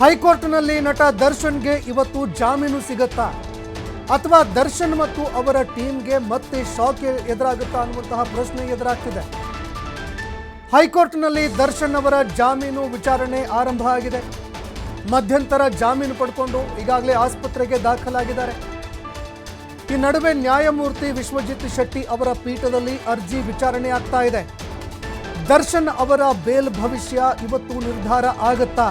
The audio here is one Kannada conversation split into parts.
ಹೈಕೋರ್ಟ್ನಲ್ಲಿ ನಟ ದರ್ಶನ್ಗೆ ಇವತ್ತು ಜಾಮೀನು ಸಿಗುತ್ತಾ? ಅಥವಾ ದರ್ಶನ್ ಮತ್ತು ಅವರ ಟೀಮ್ಗೆ ಮತ್ತೆ ಶಾಕ್ ಎದುರಾಗುತ್ತಾ ಅನ್ನುವಂತಹ ಪ್ರಶ್ನೆ ಎದುರಾಗ್ತಿದೆ. ಹೈಕೋರ್ಟ್ನಲ್ಲಿ ದರ್ಶನ್ ಅವರ ಜಾಮೀನು ವಿಚಾರಣೆ ಆರಂಭ ಆಗಿದೆ. ಮಧ್ಯಂತರ ಜಾಮೀನು ಪಡ್ಕೊಂಡು ಈಗಾಗಲೇ ಆಸ್ಪತ್ರೆಗೆ ದಾಖಲಾಗಿದ್ದಾರೆ. ಈ ನಡುವೆ ನ್ಯಾಯಮೂರ್ತಿ ವಿಶ್ವಜಿತ್ ಶೆಟ್ಟಿ ಅವರ ಪೀಠದಲ್ಲಿ ಅರ್ಜಿ ವಿಚಾರಣೆ ಆಗ್ತಾ ಇದೆ. ದರ್ಶನ್ ಅವರ ಬೇಲ್ ಭವಿಷ್ಯ ಇವತ್ತು ನಿರ್ಧಾರ ಆಗತ್ತಾ?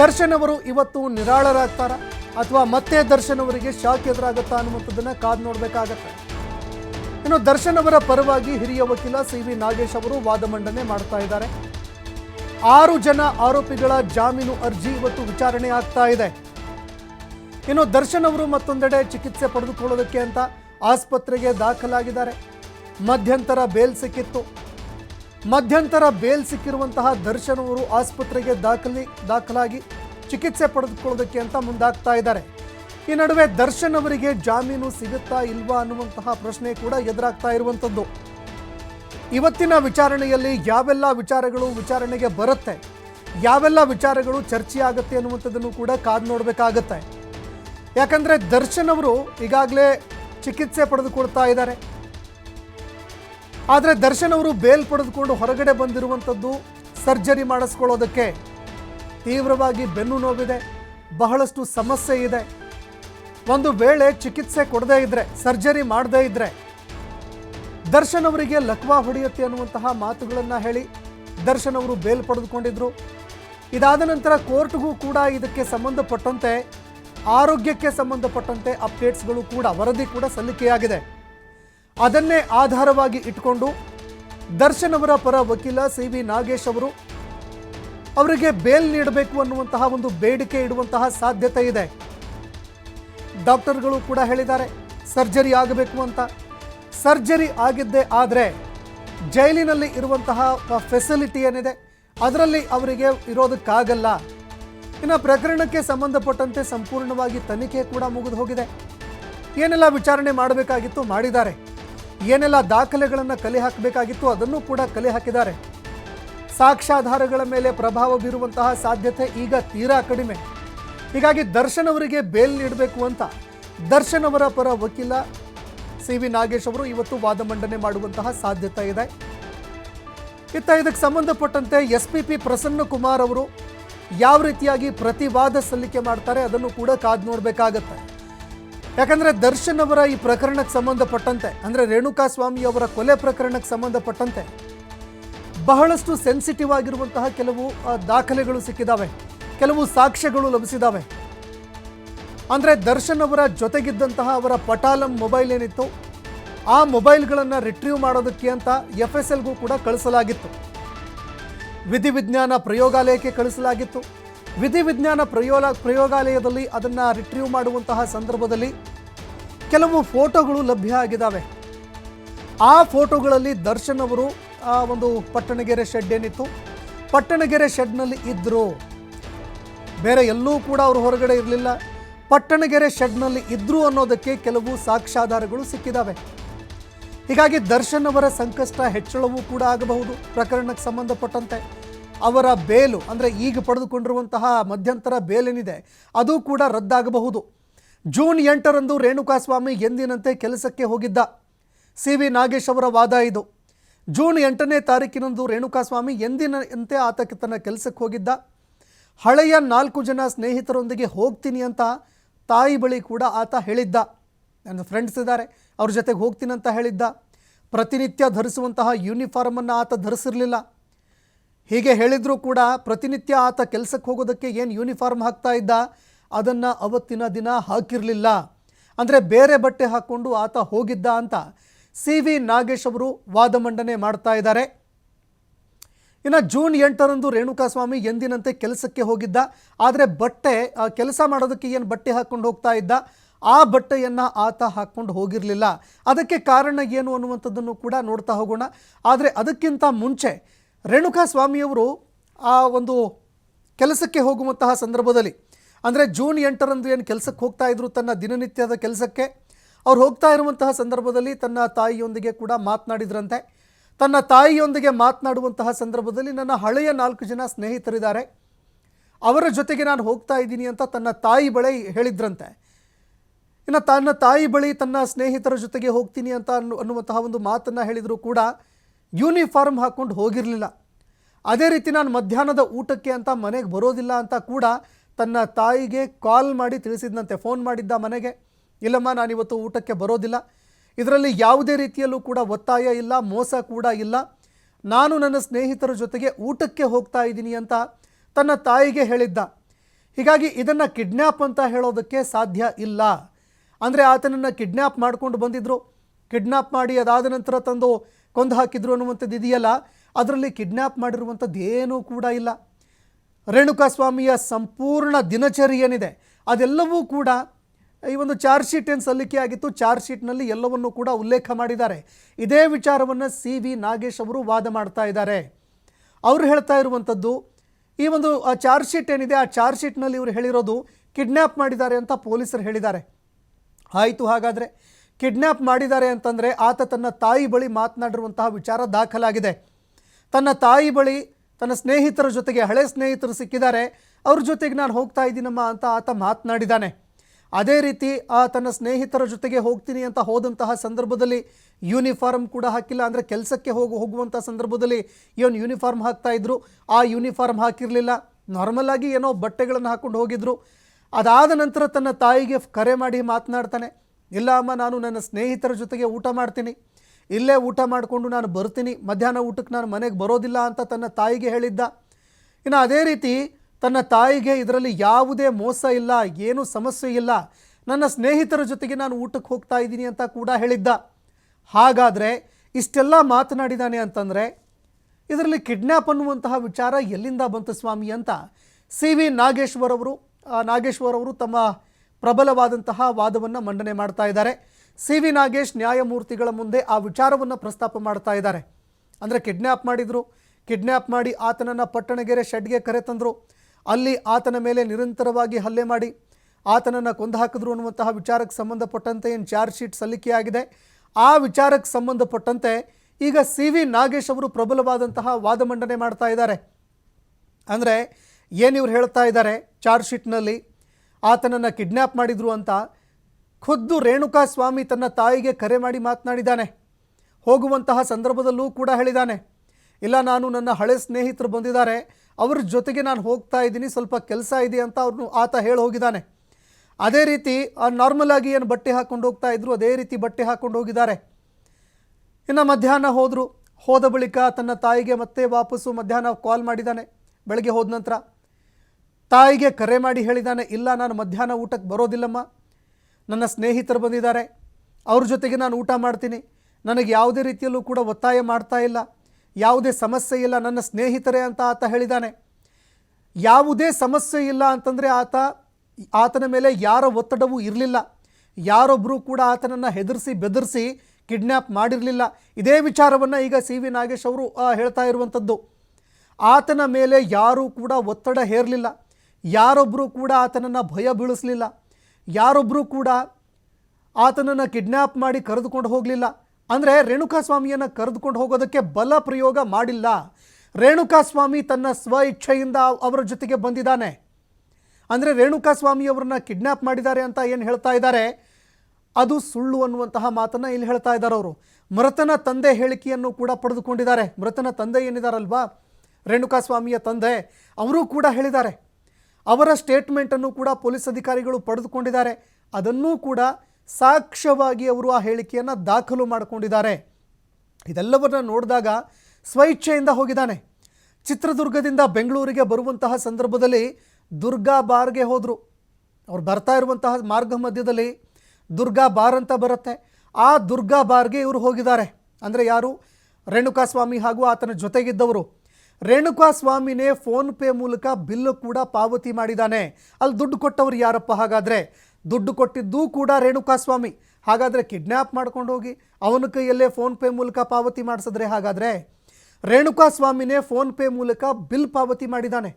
ದರ್ಶನ್ ಅವರು ಇವತ್ತು ನಿರಾಳರಾಗ್ತಾರ ಅಥವಾ ಮತ್ತೆ ದರ್ಶನ್ ಅವರಿಗೆ ಶಾಕ್ ಎದುರಾಗುತ್ತಾ ಅನ್ನುವಂಥದ್ದನ್ನ ಕಾದು ನೋಡಬೇಕಾಗತ್ತೆ. ಇನ್ನು ದರ್ಶನ್ ಅವರ ಪರವಾಗಿ ಹಿರಿಯ ವಕೀಲ ಸಿ ವಿ ನಾಗೇಶ್ ಅವರು ವಾದ ಮಂಡನೆ ಮಾಡ್ತಾ ಇದ್ದಾರೆ. ಆರು ಜನ ಆರೋಪಿಗಳ ಜಾಮೀನು ಅರ್ಜಿ ಇವತ್ತು ವಿಚಾರಣೆ ಆಗ್ತಾ ಇದೆ. ಇನ್ನು ದರ್ಶನ್ ಅವರು ಮತ್ತೊಂದೆಡೆ ಚಿಕಿತ್ಸೆ ಪಡೆದುಕೊಳ್ಳೋದಕ್ಕೆ ಅಂತ ಆಸ್ಪತ್ರೆಗೆ ದಾಖಲಾಗಿದ್ದಾರೆ. ಮಧ್ಯಂತರ ಬೇಲ್ ಸಿಕ್ಕಿತ್ತು. ಮಧ್ಯಂತರ ಬೇಲ್ ಸಿಕ್ಕಿರುವಂತಹ ದರ್ಶನ್ ಅವರು ಆಸ್ಪತ್ರೆಗೆ ದಾಖಲಿ ದಾಖಲಾಗಿ ಚಿಕಿತ್ಸೆ ಪಡೆದುಕೊಳ್ಳೋದಕ್ಕೆ ಅಂತ ಮುಂದಾಗ್ತಾ ಇದ್ದಾರೆ. ಈ ನಡುವೆ ದರ್ಶನ್ ಅವರಿಗೆ ಜಾಮೀನು ಸಿಗುತ್ತಾ ಇಲ್ವಾ ಅನ್ನುವಂತಹ ಪ್ರಶ್ನೆ ಕೂಡ ಎದುರಾಗ್ತಾ ಇರುವಂಥದ್ದು. ಇವತ್ತಿನ ವಿಚಾರಣೆಯಲ್ಲಿ ಯಾವೆಲ್ಲ ವಿಚಾರಗಳು ವಿಚಾರಣೆಗೆ ಬರುತ್ತೆ, ಯಾವೆಲ್ಲ ವಿಚಾರಗಳು ಚರ್ಚೆ ಆಗುತ್ತೆ ಅನ್ನುವಂಥದ್ದನ್ನು ಕೂಡ ಕಾದು ನೋಡಬೇಕಾಗತ್ತೆ. ಯಾಕಂದರೆ ದರ್ಶನ್ ಅವರು ಈಗಾಗಲೇ ಚಿಕಿತ್ಸೆ ಪಡೆದುಕೊಳ್ತಾ ಇದ್ದಾರೆ. ಆದರೆ ದರ್ಶನ್ ಅವರು ಬೇಲ್ ಪಡೆದುಕೊಂಡು ಹೊರಗಡೆ ಬಂದಿರುವಂಥದ್ದು ಸರ್ಜರಿ ಮಾಡಿಸ್ಕೊಳ್ಳೋದಕ್ಕೆ. ತೀವ್ರವಾಗಿ ಬೆನ್ನು ನೋವಿದೆ, ಬಹಳಷ್ಟು ಸಮಸ್ಯೆ ಇದೆ. ಒಂದು ವೇಳೆ ಚಿಕಿತ್ಸೆ ಕೊಡದೇ ಇದ್ರೆ, ಸರ್ಜರಿ ಮಾಡದೇ ಇದ್ರೆ, ದರ್ಶನ್ ಅವರಿಗೆ ಲಕ್ವಾ ಹೊಡೆಯುತ್ತೆ ಅನ್ನುವಂತಹ ಮಾತುಗಳನ್ನು ಹೇಳಿ ದರ್ಶನ್ ಅವರು ಬೇಲ್ ಪಡೆದುಕೊಂಡಿದ್ರು. ಇದಾದ ನಂತರ ಕೋರ್ಟ್ಗೂ ಕೂಡ ಇದಕ್ಕೆ ಸಂಬಂಧಪಟ್ಟಂತೆ, ಆರೋಗ್ಯಕ್ಕೆ ಸಂಬಂಧಪಟ್ಟಂತೆ ಅಪ್ಡೇಟ್ಸ್ಗಳು ಕೂಡ ವರದಿ ಕೂಡ ಸಲ್ಲಿಕೆಯಾಗಿದೆ. ಅದನ್ನೇ ಆಧಾರವಾಗಿ ಇಟ್ಕೊಂಡು ದರ್ಶನ್ ಅವರ ಪರ ವಕೀಲ ಸಿ ವಿ ನಾಗೇಶ್ ಅವರು ಅವರಿಗೆ ಬೇಲ್ ನೀಡಬೇಕು ಅನ್ನುವಂತಹ ಒಂದು ಬೇಡಿಕೆ ಇಡುವಂತಹ ಸಾಧ್ಯತೆ ಇದೆ. ಡಾಕ್ಟರ್ಗಳು ಕೂಡ ಹೇಳಿದ್ದಾರೆ, ಸರ್ಜರಿ ಆಗಬೇಕು ಅಂತ. ಸರ್ಜರಿ ಆಗಿದ್ದೇ ಆದರೆ ಜೈಲಿನಲ್ಲಿ ಇರುವಂತಹ ಫೆಸಿಲಿಟಿ ಏನಿದೆ, ಅದರಲ್ಲಿ ಅವರಿಗೆ ಇರೋದಕ್ಕಾಗಲ್ಲ. ಇನ್ನು ಪ್ರಕರಣಕ್ಕೆ ಸಂಬಂಧಪಟ್ಟಂತೆ ಸಂಪೂರ್ಣವಾಗಿ ತನಿಖೆ ಕೂಡ ಮುಗಿದು ಹೋಗಿದೆ. ಏನೆಲ್ಲ ವಿಚಾರಣೆ ಮಾಡಬೇಕಾಗಿತ್ತು ಮಾಡಿದ್ದಾರೆ. ಏನೆಲ್ಲ ದಾಖಲೆಗಳನ್ನು ಕಲೆ ಹಾಕಬೇಕಾಗಿತ್ತು ಅದನ್ನು ಕೂಡ ಕಲೆ ಹಾಕಿದ್ದಾರೆ. ಸಾಕ್ಷ್ಯಾಧಾರಗಳ ಮೇಲೆ ಪ್ರಭಾವ ಬೀರುವಂತಹ ಸಾಧ್ಯತೆ ಈಗ ತೀರಾ ಕಡಿಮೆ. ಹೀಗಾಗಿ ದರ್ಶನ್ ಅವರಿಗೆ ಬೇಲ್ ನೀಡಬೇಕು ಅಂತ ದರ್ಶನ್ ಅವರ ಪರ ವಕೀಲ ಸಿ ವಿ ನಾಗೇಶ್ ಅವರು ಇವತ್ತು ವಾದ ಮಂಡನೆ ಮಾಡುವಂತಹ ಸಾಧ್ಯತೆ ಇದೆ. ಇತ್ತ ಇದಕ್ಕೆ ಸಂಬಂಧಪಟ್ಟಂತೆ S P P Prasanna Kumar ಅವರು ಯಾವ ರೀತಿಯಾಗಿ ಪ್ರತಿವಾದ ಸಲ್ಲಿಕೆ ಮಾಡ್ತಾರೆ ಅದನ್ನು ಕೂಡ ಕಾದು ನೋಡಬೇಕಾಗತ್ತೆ. ಯಾಕಂದ್ರೆ ದರ್ಶನ್ ಅವರ ಈ ಪ್ರಕರಣಕ್ಕೆ ಸಂಬಂಧಪಟ್ಟಂತೆ, ಅಂದ್ರೆ ರೇಣುಕಾ ಸ್ವಾಮಿ ಅವರ ಕೊಲೆ ಪ್ರಕರಣಕ್ಕೆ ಸಂಬಂಧಪಟ್ಟಂತೆ ಬಹಳಷ್ಟು ಸೆನ್ಸಿಟಿವ್ ಆಗಿರುವಂತಹ ಕೆಲವು ದಾಖಲೆಗಳು ಸಿಕ್ಕಿದಾವೆ. ಕೆಲವು ಸಾಕ್ಷ್ಯಗಳು ಲಭಿಸಿದಾವೆ. ಅಂದರೆ ದರ್ಶನ್ ಅವರ ಜೊತೆಗಿದ್ದಂತಹ ಅವರ ಪಟಾಲಂ ಮೊಬೈಲ್ ಏನಿತ್ತು, ಆ ಮೊಬೈಲ್ಗಳನ್ನು ರಿಟ್ರೀವ್ ಮಾಡೋದಕ್ಕೆ ಅಂತ ಎಫ್ ಎಸ್ ಎಲ್ಗೂ ಕೂಡ ಕಳಿಸಲಾಗಿತ್ತು. ವಿಧಿವಿಜ್ಞಾನ ಪ್ರಯೋಗಾಲಯಕ್ಕೆ ಕಳಿಸಲಾಗಿತ್ತು. ವಿಧಿವಿಜ್ಞಾನ ಪ್ರಯೋಗ ಪ್ರಯೋಗಾಲಯದಲ್ಲಿ ಅದನ್ನು ರಿಟ್ರೀವ್ ಮಾಡುವಂತಹ ಸಂದರ್ಭದಲ್ಲಿ ಕೆಲವು ಫೋಟೋಗಳು ಲಭ್ಯ ಆಗಿದ್ದಾವೆ. ಆ ಫೋಟೋಗಳಲ್ಲಿ ದರ್ಶನ್ ಅವರು, ಆ, ಒಂದು ಪಟ್ಟಣಗೆರೆ ಶೆಡ್ ಏನಿತ್ತು, ಪಟ್ಟಣಗೆರೆ ಶೆಡ್ನಲ್ಲಿ ಇದ್ದರು ಬೇರೆ ಎಲ್ಲೂ ಕೂಡ ಅವರು ಹೊರಗಡೆ ಇರಲಿಲ್ಲ. ಪಟ್ಟಣಗೆರೆ ಶೆಡ್ನಲ್ಲಿ ಇದ್ದರು ಅನ್ನೋದಕ್ಕೆ ಕೆಲವು ಸಾಕ್ಷ್ಯಾಧಾರಗಳು ಸಿಕ್ಕಿದ್ದಾವೆ ಹೀಗಾಗಿ ದರ್ಶನ್ ಅವರ ಸಂಕಷ್ಟ ಹೆಚ್ಚಳವೂ ಕೂಡ ಆಗಬಹುದು. ಪ್ರಕರಣಕ್ಕೆ ಸಂಬಂಧಪಟ್ಟಂತೆ ಅವರ ಬೇಲು, ಅಂದರೆ ಈಗ ಪಡೆದುಕೊಂಡಿರುವಂತಹ ಮಧ್ಯಂತರ ಬೇಲೇನಿದೆ, ಅದು ಕೂಡ ರದ್ದಾಗಬಹುದು. ಜೂನ್ ಎಂಟರಂದು ರೇಣುಕಾಸ್ವಾಮಿ ಎಂದಿನಂತೆ ಕೆಲಸಕ್ಕೆ ಹೋಗಿದ್ದ ಸಿ ವಿ ನಾಗೇಶ್ ಅವರ ವಾದ ಇದು. ಜೂನ್ ಎಂಟನೇ ತಾರೀಕಿನಂದು ರೇಣುಕಾಸ್ವಾಮಿ ಎಂದಿನಂತೆ ಆತ ತನ್ನ ಕೆಲಸಕ್ಕೆ ಹೋಗಿದ್ದ. ಹಳೆಯ ನಾಲ್ಕು ಜನ ಸ್ನೇಹಿತರೊಂದಿಗೆ ಹೋಗ್ತೀನಿ ಅಂತ ತಾಯಿ ಬಳಿ ಕೂಡ ಆತ ಹೇಳಿದ್ದ. ನನ್ನ ಫ್ರೆಂಡ್ಸ್ ಇದ್ದಾರೆ, ಅವ್ರ ಜೊತೆಗೆ ಹೋಗ್ತೀನಿ ಅಂತ ಹೇಳಿದ್ದ. ಪ್ರತಿನಿತ್ಯ ಧರಿಸುವಂತಹ ಯೂನಿಫಾರ್ಮನ್ನು ಆತ ಧರಿಸಿರಲಿಲ್ಲ. ಹೀಗೆ ಹೇಳಿದರೂ ಕೂಡ ಪ್ರತಿನಿತ್ಯ ಆತ ಕೆಲಸಕ್ಕೆ ಹೋಗೋದಕ್ಕೆ ಏನು ಯೂನಿಫಾರ್ಮ್ ಹಾಕ್ತಾ ಇದ್ದ? ಅದನ್ನು ಅವತ್ತಿನ ದಿನ ಹಾಕಿರಲಿಲ್ಲ. ಅಂದರೆ ಬೇರೆ ಬಟ್ಟೆ ಹಾಕ್ಕೊಂಡು ಆತ ಹೋಗಿದ್ದ ಅಂತ ಸಿ ವಿ ನಾಗೇಶ್ ಅವರು ವಾದ ಮಂಡನೆ ಮಾಡ್ತಾ ಇದ್ದಾರೆ. ಇನ್ನು ಜೂನ್ ಎಂಟರಂದು ರೇಣುಕಾಸ್ವಾಮಿ ಎಂದಿನಂತೆ ಕೆಲಸಕ್ಕೆ ಹೋಗಿದ್ದ. ಆದರೆ ಬಟ್ಟೆ ಕೆಲಸ ಮಾಡೋದಕ್ಕೆ ಏನು ಬಟ್ಟೆ ಹಾಕ್ಕೊಂಡು ಹೋಗ್ತಾ ಇದ್ದ? ಆ ಬಟ್ಟೆಯನ್ನು ಆತ ಹಾಕ್ಕೊಂಡು ಹೋಗಿರಲಿಲ್ಲ. ಅದಕ್ಕೆ ಕಾರಣ ಏನು ಅನ್ನುವಂಥದ್ದನ್ನು ಕೂಡ ನೋಡ್ತಾ ಹೋಗೋಣ. ಆದರೆ ಅದಕ್ಕಿಂತ ಮುಂಚೆ ರೇಣುಕಾಸ್ವಾಮಿಯವರು ಆ ಒಂದು ಕೆಲಸಕ್ಕೆ ಹೋಗುವಂತಹ ಸಂದರ್ಭದಲ್ಲಿ ಅಂದರೆ ಜೂನ್ ಎಂಟರಂದು ಏನು ಕೆಲಸಕ್ಕೆ ಹೋಗ್ತಾ ಇದ್ರು ತನ್ನ ದಿನನಿತ್ಯದ ಕೆಲಸಕ್ಕೆ? ಅವ್ರು ಹೋಗ್ತಾ ಇರುವಂತಹ ಸಂದರ್ಭದಲ್ಲಿ ತನ್ನ ತಾಯಿಯೊಂದಿಗೆ ಕೂಡ ಮಾತನಾಡಿದ್ರಂತೆ. ತನ್ನ ತಾಯಿಯೊಂದಿಗೆ ಮಾತನಾಡುವಂತಹ ಸಂದರ್ಭದಲ್ಲಿ ನನ್ನ ಹಳೆಯ ನಾಲ್ಕು ಜನ ಸ್ನೇಹಿತರಿದ್ದಾರೆ. ಅವರ ಜೊತೆಗೆ ನಾನು ಹೋಗ್ತಾ ಇದ್ದೀನಿ ಅಂತ ತನ್ನ ತಾಯಿ ಬಳಿ ಹೇಳಿದ್ರಂತೆ. ಇನ್ನು ತನ್ನ ತಾಯಿ ಬಳಿ ತನ್ನ ಸ್ನೇಹಿತರ ಜೊತೆಗೆ ಹೋಗ್ತೀನಿ ಅಂತ ಅನ್ನು, ಅನ್ನುವಂತಹ ಒಂದು ಮಾತನ್ನು ಹೇಳಿದರೂ ಕೂಡ ಯೂನಿಫಾರ್ಮ್ ಹಾಕ್ಕೊಂಡು ಹೋಗಿರಲಿಲ್ಲ. ಅದೇ ರೀತಿ ನಾನು ಮಧ್ಯಾಹ್ನದ ಊಟಕ್ಕೆ ಅಂತ ಮನೆಗೆ ಬರೋದಿಲ್ಲ ಅಂತ ಕೂಡ ತನ್ನ ತಾಯಿಗೆ ಕಾಲ್ ಮಾಡಿ ತಿಳಿಸಿದ್ನಂತೆ, ಫೋನ್ ಮಾಡಿದ್ದ ಮನೆಗೆ. ಇಲ್ಲಮ್ಮ, ನಾನಿವತ್ತು ಊಟಕ್ಕೆ ಬರೋದಿಲ್ಲ. ಇದರಲ್ಲಿ ಯಾವುದೇ ರೀತಿಯಲ್ಲೂ ಕೂಡ ಒತ್ತಾಯ ಇಲ್ಲ, ಮೋಸ ಕೂಡ ಇಲ್ಲ. ನಾನು ನನ್ನ ಸ್ನೇಹಿತರ ಜೊತೆಗೆ ಊಟಕ್ಕೆ ಹೋಗ್ತಾ ಇದ್ದೀನಿ ಅಂತ ತನ್ನ ತಾಯಿಗೆ ಹೇಳಿದ್ದ. ಹೀಗಾಗಿ ಇದನ್ನು ಕಿಡ್ನ್ಯಾಪ್ ಅಂತ ಹೇಳೋದಕ್ಕೆ ಸಾಧ್ಯ ಇಲ್ಲ. ಅಂದರೆ ಆತನನ್ನು ಕಿಡ್ನ್ಯಾಪ್ ಮಾಡಿಕೊಂಡು ಬಂದಿದ್ದರು ಕಿಡ್ನ್ಯಾಪ್ ಮಾಡಿ ಅದಾದ ನಂತರ ತಂದು ಕೊಂದು ಹಾಕಿದ್ರು ಅನ್ನುವಂಥದ್ದು ಇದೆಯಲ್ಲ ಅದರಲ್ಲಿ ಕಿಡ್ನ್ಯಾಪ್ ಮಾಡಿರುವಂಥದ್ದು ಏನೂ ಕೂಡ ಇಲ್ಲ. ರೇಣುಕಾ ಸ್ವಾಮಿಯ ಸಂಪೂರ್ಣ ದಿನಚರಿ ಏನಿದೆ ಅದೆಲ್ಲವೂ ಕೂಡ ಈ ಒಂದು ಚಾರ್ಜ್ ಶೀಟ್ ಏನು ಸಲ್ಲಿಕೆ ಆಗಿತ್ತು, ಚಾರ್ಜ್ ಶೀಟ್ನಲ್ಲಿ ಎಲ್ಲವನ್ನೂ ಕೂಡ ಉಲ್ಲೇಖ ಮಾಡಿದ್ದಾರೆ. ಇದೇ ವಿಚಾರವನ್ನು ಸಿ ವಿ ನಾಗೇಶ್ ಅವರು ವಾದ ಮಾಡ್ತಾ ಇದ್ದಾರೆ. ಅವರು ಹೇಳ್ತಾ ಇರುವಂಥದ್ದು ಈ ಒಂದು ಚಾರ್ಜ್ ಶೀಟ್ ಏನಿದೆ, ಆ ಚಾರ್ಜ್ ಶೀಟ್ನಲ್ಲಿ ಇವರು ಹೇಳಿರೋದು ಕಿಡ್ನ್ಯಾಪ್ ಮಾಡಿದ್ದಾರೆ ಅಂತ ಪೊಲೀಸರು ಹೇಳಿದ್ದಾರೆ. ಆಯಿತು ಹಾಗಾದರೆ ಕಿಡ್ನ್ಯಾಪ್ ಮಾಡಿದ್ದಾರೆ ಅಂತಂದರೆ ಆತ ತನ್ನ ತಾಯಿ ಬಳಿ ಮಾತನಾಡಿರುವಂತಹ ವಿಚಾರ ದಾಖಲಾಗಿದೆ. ತನ್ನ ತಾಯಿ ಬಳಿ ತನ್ನ ಸ್ನೇಹಿತರ ಜೊತೆಗೆ ಹಳೆ ಸ್ನೇಹಿತರು ಸಿಕ್ಕಿದ್ದಾರೆ. ಅವ್ರ ಜೊತೆಗೆ ನಾನು ಹೋಗ್ತಾ ಇದ್ದೀನಮ್ಮ ಅಂತ ಆತ ಮಾತನಾಡಿದ್ದಾನೆ. ಅದೇ ರೀತಿ ಆ ತನ್ನ ಸ್ನೇಹಿತರ ಜೊತೆಗೆ ಹೋಗ್ತೀನಿ ಅಂತ ಹೋದಂತಹ ಸಂದರ್ಭದಲ್ಲಿ ಯೂನಿಫಾರ್ಮ್ ಕೂಡ ಹಾಕಿಲ್ಲ. ಅಂದರೆ ಕೆಲಸಕ್ಕೆ ಹೋಗಿ ಹೋಗುವಂಥ ಸಂದರ್ಭದಲ್ಲಿ ಇವನು ಯೂನಿಫಾರ್ಮ್ ಹಾಕ್ತಾ ಇದ್ರು? ಆ ಯೂನಿಫಾರ್ಮ್ ಹಾಕಿರಲಿಲ್ಲ. ನಾರ್ಮಲ್ ಆಗಿ ಏನೋ ಬಟ್ಟೆಗಳನ್ನು ಹಾಕ್ಕೊಂಡು ಹೋಗಿದ್ರು. ಅದಾದ ನಂತರ ತನ್ನ ತಾಯಿಗೆ ಕರೆ ಮಾಡಿ ಮಾತನಾಡ್ತಾನೆ. ಇಲ್ಲ ಅಮ್ಮ, ನಾನು ನನ್ನ ಸ್ನೇಹಿತರ ಜೊತೆಗೆ ಊಟ ಮಾಡ್ತೀನಿ. ಇಲ್ಲೇ ಊಟ ಮಾಡಿಕೊಂಡು ನಾನು ಬರ್ತೀನಿ. ಮಧ್ಯಾಹ್ನ ಊಟಕ್ಕೆ ನಾನು ಮನೆಗೆ ಬರೋದಿಲ್ಲ ಅಂತ ತನ್ನ ತಾಯಿಗೆ ಹೇಳಿದ್ದ. ಇನ್ನು ಅದೇ ರೀತಿ ತನ್ನ ತಾಯಿಗೆ ಇದರಲ್ಲಿ ಯಾವುದೇ ಮೋಸ ಇಲ್ಲ ಏನೂ ಸಮಸ್ಯೆ ಇಲ್ಲ. ನನ್ನ ಸ್ನೇಹಿತರ ಜೊತೆಗೆ ನಾನು ಊಟಕ್ಕೆ ಹೋಗ್ತಾ ಇದ್ದೀನಿ ಅಂತ ಕೂಡ ಹೇಳಿದ್ದ. ಹಾಗಾದರೆ ಇಷ್ಟೆಲ್ಲ ಮಾತನಾಡಿದ್ದಾನೆ ಅಂತಂದರೆ ಇದರಲ್ಲಿ ಕಿಡ್ನ್ಯಾಪ್ ಅನ್ನುವಂತಹ ವಿಚಾರ ಎಲ್ಲಿಂದ ಬಂತು ಸ್ವಾಮಿ ಅಂತ ಸಿ ವಿ ನಾಗೇಶ್ವರವರು ಅವರು ಆ, ನಾಗೇಶ್ವರ್ ಅವರು ತಮ್ಮ ಪ್ರಬಲವಾದಂತಹ ವಾದವನ್ನು ಮಂಡನೆ ಮಾಡ್ತಾ ಇದ್ದಾರೆ. ಸಿ ವಿ ನಾಗೇಶ್ ನ್ಯಾಯಮೂರ್ತಿಗಳ ಮುಂದೆ ಆ ವಿಚಾರವನ್ನು ಪ್ರಸ್ತಾಪ ಮಾಡ್ತಾ ಇದ್ದಾರೆ. ಅಂದರೆ ಕಿಡ್ನ್ಯಾಪ್ ಮಾಡಿದರು. ಕಿಡ್ನ್ಯಾಪ್ ಮಾಡಿ ಆತನನ್ನು ಪಟ್ಟಣಗೆರೆ ಶೆಡ್ಗೆ ಕರೆತಂದರು ಅಲ್ಲಿ ಆತನ ಮೇಲೆ ನಿರಂತರವಾಗಿ ಹಲ್ಲೆ ಮಾಡಿ. ಆತನನ್ನು ಕೊಂದು ಹಾಕಿದ್ರು ಅನ್ನುವಂತಹ ವಿಚಾರಕ್ಕೆ ಸಂಬಂಧಪಟ್ಟಂತೆ ಏನು ಚಾರ್ಜ್ ಶೀಟ್ ಸಲ್ಲಿಕೆಯಾಗಿದೆ ಆ ವಿಚಾರಕ್ಕೆ ಸಂಬಂಧಪಟ್ಟಂತೆ ಈಗ ಸಿ ವಿ ನಾಗೇಶ್ ಅವರು ಪ್ರಬಲವಾದಂತಹ ವಾದ ಮಂಡನೆ ಮಾಡ್ತಾ ಇದ್ದಾರೆ. ಅಂದರೆ ಏನು ಇವ್ರು ಹೇಳ್ತಾ ಇದ್ದಾರೆ? ಚಾರ್ಜ್ ಶೀಟ್ನಲ್ಲಿ ಆತನನ್ನು ಕಿಡ್ನ್ಯಾಪ್ ಮಾಡಿದ್ರು ಅಂತ ಖುದ್ದು ರೇಣುಕಾ ಸ್ವಾಮಿ ತನ್ನ ತಾಯಿಗೆ ಕರೆ ಮಾಡಿ ಮಾತನಾಡಿದ್ದಾನೆ. ಹೋಗುವಂತಹ ಸಂದರ್ಭದಲ್ಲೂ ಕೂಡ ಹೇಳಿದ್ದಾನೆ. ಇಲ್ಲ, ನಾನು ನನ್ನ ಹಳೆ ಸ್ನೇಹಿತರು ಬಂದಿದ್ದಾರೆ. ಅವ್ರ ಜೊತೆಗೆ ನಾನು ಹೋಗ್ತಾ ಇದ್ದೀನಿ. ಸ್ವಲ್ಪ ಕೆಲಸ ಇದೆ ಅಂತ ಅವ್ರನ್ನು ಆತ ಹೇಳಿ ಹೋಗಿದ್ದಾನೆ. ಅದೇ ರೀತಿ ನಾರ್ಮಲ್ ಆಗಿ ಏನು ಬಟ್ಟೆ ಹಾಕ್ಕೊಂಡು ಹೋಗ್ತಾ ಇದ್ರು, ಅದೇ ರೀತಿ ಬಟ್ಟೆ ಹಾಕ್ಕೊಂಡು ಹೋಗಿದ್ದಾರೆ. ಇನ್ನು ಮಧ್ಯಾಹ್ನ ಹೋದರು. ಹೋದ ಬಳಿಕ ತನ್ನ ತಾಯಿಗೆ ಮತ್ತೆ ವಾಪಸ್ಸು ಮಧ್ಯಾಹ್ನ ಕಾಲ್ ಮಾಡಿದ್ದಾನೆ. ಬೆಳಗ್ಗೆ ಹೋದ ನಂತರ. ತಾಯಿಗೆ ಕರೆ ಮಾಡಿ ಹೇಳಿದ್ದಾನೆ ಇಲ್ಲ, ನಾನು ಮಧ್ಯಾಹ್ನ ಊಟಕ್ಕೆ ಬರೋದಿಲ್ಲಮ್ಮ. ನನ್ನ ಸ್ನೇಹಿತರು ಬಂದಿದ್ದಾರೆ. ಅವ್ರ ಜೊತೆಗೆ ನಾನು ಊಟ ಮಾಡ್ತೀನಿ. ನನಗೆ ಯಾವುದೇ ರೀತಿಯಲ್ಲೂ ಕೂಡ ಒತ್ತಾಯ ಮಾಡ್ತಾ ಇಲ್ಲ. ಯಾವುದೇ ಸಮಸ್ಯೆ ಇಲ್ಲ, ನನ್ನ ಸ್ನೇಹಿತರೇ ಅಂತ ಆತ ಹೇಳಿದ್ದಾನೆ ಯಾವುದೇ ಸಮಸ್ಯೆ ಇಲ್ಲ ಅಂತಂದರೆ ಆತ, ಆತನ ಮೇಲೆ ಯಾರ ಒತ್ತಡವೂ ಇರಲಿಲ್ಲ. ಯಾರೊಬ್ಬರೂ ಕೂಡ ಆತನನ್ನು ಹೆದರಿಸಿ, ಬೆದರಿಸಿ ಕಿಡ್ನ್ಯಾಪ್ ಮಾಡಿರಲಿಲ್ಲ. ಇದೇ ವಿಚಾರವನ್ನು ಈಗ ಸಿ ವಿ ನಾಗೇಶ್ ಅವರು ಹೇಳ್ತಾ ಇರುವಂಥದ್ದು ಆತನ ಮೇಲೆ ಯಾರೂ ಕೂಡ ಒತ್ತಡ ಹೇರಲಿಲ್ಲ. ಯಾರೊಬ್ಬರೂ ಕೂಡ ಆತನನ್ನು ಭಯ ಬೀಳಿಸಲಿಲ್ಲ. ಯಾರೊಬ್ಬರೂ ಕೂಡ ಆತನನ್ನು ಕಿಡ್ನ್ಯಾಪ್ ಮಾಡಿ ಕರೆದುಕೊಂಡು ಹೋಗಲಿಲ್ಲ. ಅಂದರೆ ರೇಣುಕಾ ಸ್ವಾಮಿಯನ್ನು ಕರೆದುಕೊಂಡು ಹೋಗೋದಕ್ಕೆ ಬಲ ಪ್ರಯೋಗ ಮಾಡಿಲ್ಲ. ರೇಣುಕಾ ಸ್ವಾಮಿ ತನ್ನ ಸ್ವ ಇಚ್ಛೆಯಿಂದ ಅವರ ಜೊತೆಗೆ ಬಂದಿದ್ದಾನೆ. ಅಂದರೆ ರೇಣುಕಾ ಸ್ವಾಮಿಯವರನ್ನ ಕಿಡ್ನ್ಯಾಪ್ ಮಾಡಿದ್ದಾರೆ ಅಂತ ಏನು ಹೇಳ್ತಾ ಇದ್ದಾರೆ? ಅದು ಸುಳ್ಳು ಅನ್ನುವಂತಹ ಮಾತನ್ನು ಇಲ್ಲಿ ಹೇಳ್ತಾ ಇದ್ದಾರೆ ಅವರು. ಮೃತನ ತಂದೆ ಹೇಳಿಕೆಯನ್ನು ಕೂಡ ಪಡೆದುಕೊಂಡಿದ್ದಾರೆ. ಮೃತನ ತಂದೆ ಏನಿದಾರಲ್ವಾ? ರೇಣುಕಾ ಸ್ವಾಮಿಯ ತಂದೆ. ಅವರು ಕೂಡ ಹೇಳಿದ್ದಾರೆ. ಅವರ ಸ್ಟೇಟ್ಮೆಂಟನ್ನು ಕೂಡ ಪೊಲೀಸ್ ಅಧಿಕಾರಿಗಳು ಪಡೆದುಕೊಂಡಿದ್ದಾರೆ. ಅದನ್ನೂ ಕೂಡ ಸಾಕ್ಷ್ಯವಾಗಿ ಅವರು ಆ ಹೇಳಿಕೆಯನ್ನು ದಾಖಲು ಮಾಡಿಕೊಂಡಿದ್ದಾರೆ. ಇದೆಲ್ಲವನ್ನ ನೋಡಿದಾಗ ಸ್ವಇಚ್ಛೆಯಿಂದ ಹೋಗಿದ್ದಾನೆ. ಚಿತ್ರದುರ್ಗದಿಂದ ಬೆಂಗಳೂರಿಗೆ ಬರುವಂತಹ ಸಂದರ್ಭದಲ್ಲಿ ದುರ್ಗಾ ಬಾರ್ಗೆ ಹೋದರು. ಅವ್ರು ಬರ್ತಾ ಇರುವಂತಹ ಮಾರ್ಗ ಮಧ್ಯದಲ್ಲಿ ದುರ್ಗಾ ಬಾರ್ ಅಂತ ಬರುತ್ತೆ. ಆ ದುರ್ಗಾ ಬಾರ್ಗೆ ಇವರು ಹೋಗಿದ್ದಾರೆ. ಅಂದರೆ ಯಾರು? ರೇಣುಕಾಸ್ವಾಮಿ ಹಾಗೂ ಆತನ ಜೊತೆಗಿದ್ದವರು. ರೇಣುಕಾ ಸ್ವಾಮಿನೇ ಫೋನ್ ಪೇ ಮೂಲಕ ಬಿಲ್ಲು ಕೂಡ ಪಾವತಿ ಮಾಡಿದ್ದಾನೆ ಅಲ್ಲಿ ದುಡ್ಡು ಕೊಟ್ಟವರು ಯಾರಪ್ಪ ಹಾಗಾದರೆ? ದುಡ್ಡು ಕೊಟ್ಟಿದ್ದು ಕೂಡ ರೇಣುಕಾ ಸ್ವಾಮಿ ಹಾಗಾದರೆ ಕಿಡ್ನ್ಯಾಪ್ ಮಾಡ್ಕೊಂಡು ಹೋಗಿ ಅವನ ಕೈಯಲ್ಲೇ ಫೋನ್ ಪೇ ಮೂಲಕ ಪಾವತಿ ಮಾಡಿಸಿದ್ರೆ ಹಾಗಾದರೆ? ರೇಣುಕಾ ಸ್ವಾಮಿನೇ ಫೋನ್ ಪೇ ಮೂಲಕ ಬಿಲ್ ಪಾವತಿ ಮಾಡಿದ್ದಾನೆ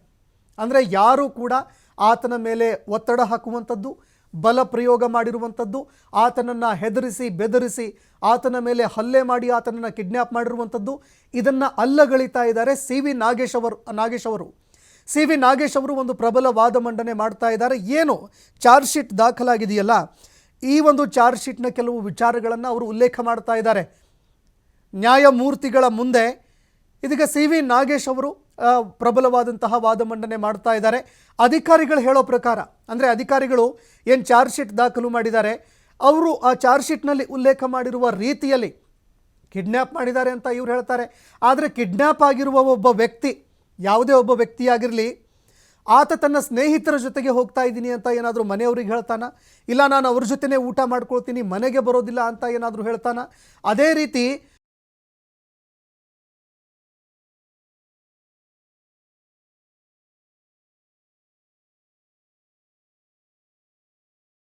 ಅಂದರೆ ಯಾರೂ ಕೂಡ ಆತನ ಮೇಲೆ ಒತ್ತಡ ಹಾಕುವಂಥದ್ದು ಬಲ ಪ್ರಯೋಗ ಮಾಡಿರುವಂಥದ್ದು. ಆತನನ್ನು ಹೆದರಿಸಿ, ಬೆದರಿಸಿ, ಆತನ ಮೇಲೆ ಹಲ್ಲೆ ಮಾಡಿ ಆತನನ್ನು ಕಿಡ್ನ್ಯಾಪ್ ಮಾಡಿರುವಂಥದ್ದು. ಇದನ್ನು ಅಲ್ಲಗಳಿತಾ ಇದ್ದಾರೆ ಸಿ ವಿ ನಾಗೇಶ್ ಅವರು ನಾಗೇಶ್ ಅವರು. ಸಿ ವಿ ನಾಗೇಶ್ ಅವರು ಒಂದು ಪ್ರಬಲ ವಾದ ಮಂಡನೆ ಮಾಡ್ತಾ ಇದ್ದಾರೆ. ಏನು? ಚಾರ್ಜ್ ಶೀಟ್ ದಾಖಲಾಗಿದೆಯಲ್ಲ? ಈ ಒಂದು ಚಾರ್ಜ್ ಶೀಟ್ನ ಕೆಲವು ವಿಚಾರಗಳನ್ನು ಅವರು ಉಲ್ಲೇಖ ಮಾಡ್ತಾ ಇದ್ದಾರೆ. ನ್ಯಾಯಮೂರ್ತಿಗಳ ಮುಂದೆ ಇದೀಗ ಸಿ ವಿ ನಾಗೇಶ್ ಅವರು ಪ್ರಬಲವಾದಂತಹ ವಾದ ಮಂಡನೆ ಮಾಡ್ತಾ ಇದ್ದಾರೆ. ಅಧಿಕಾರಿಗಳು ಹೇಳೋ ಪ್ರಕಾರ, ಅಂದರೆ ಅಧಿಕಾರಿಗಳು ಏನು ಚಾರ್ಜ್ ಶೀಟ್ ದಾಖಲು ಮಾಡಿದ್ದಾರೆ, ಅವರು ಆ ಚಾರ್ಜ್ ಶೀಟ್ನಲ್ಲಿ ಉಲ್ಲೇಖ ಮಾಡಿರುವ ರೀತಿಯಲ್ಲಿ ಕಿಡ್ನ್ಯಾಪ್ ಮಾಡಿದ್ದಾರೆ ಅಂತ ಇವ್ರು ಹೇಳ್ತಾರೆ. ಆದರೆ ಕಿಡ್ನ್ಯಾಪ್ ಆಗಿರುವ ಒಬ್ಬ ವ್ಯಕ್ತಿ, ಯಾವುದೇ ಒಬ್ಬ ವ್ಯಕ್ತಿಯಾಗಿರಲಿ, ಆತ ತನ್ನ ಸ್ನೇಹಿತರ ಜೊತೆಗೆ ಹೋಗ್ತಾ ಇದ್ದೀನಿ ಅಂತ ಏನಾದರೂ ಮನೆಯವ್ರಿಗೆ ಹೇಳ್ತಾನ? ಇಲ್ಲ, ನಾನು ಅವ್ರ ಜೊತೆನೇ ಊಟ ಮಾಡ್ಕೊಳ್ತೀನಿ, ಮನೆಗೆ ಬರೋದಿಲ್ಲ ಅಂತ ಏನಾದರೂ ಹೇಳ್ತಾನ? ಅದೇ ರೀತಿ